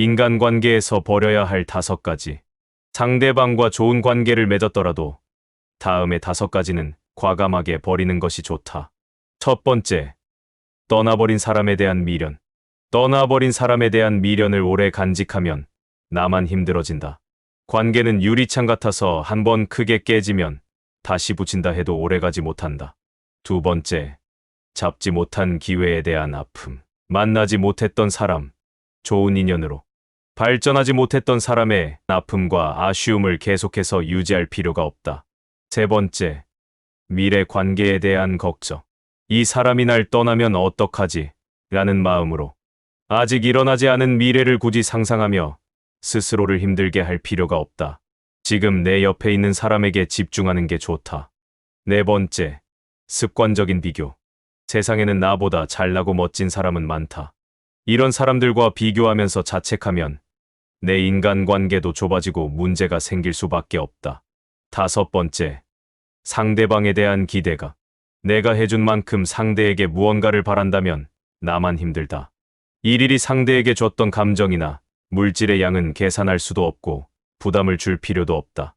인간관계에서 버려야 할 다섯 가지. 상대방과 좋은 관계를 맺었더라도 다음에 다섯 가지는 과감하게 버리는 것이 좋다. 첫 번째, 떠나버린 사람에 대한 미련. 떠나버린 사람에 대한 미련을 오래 간직하면 나만 힘들어진다. 관계는 유리창 같아서 한 번 크게 깨지면 다시 붙인다 해도 오래가지 못한다. 두 번째, 잡지 못한 기회에 대한 아픔. 만나지 못했던 사람, 좋은 인연으로 발전하지 못했던 사람의 아픔과 아쉬움을 계속해서 유지할 필요가 없다. 세 번째, 미래 관계에 대한 걱정. 이 사람이 날 떠나면 어떡하지? 라는 마음으로 아직 일어나지 않은 미래를 굳이 상상하며 스스로를 힘들게 할 필요가 없다. 지금 내 옆에 있는 사람에게 집중하는 게 좋다. 네 번째, 습관적인 비교. 세상에는 나보다 잘나고 멋진 사람은 많다. 이런 사람들과 비교하면서 자책하면 내 인간관계도 좁아지고 문제가 생길 수밖에 없다. 다섯 번째, 상대방에 대한 기대가. 내가 해준 만큼 상대에게 무언가를 바란다면 나만 힘들다. 일일이 상대에게 줬던 감정이나 물질의 양은 계산할 수도 없고 부담을 줄 필요도 없다.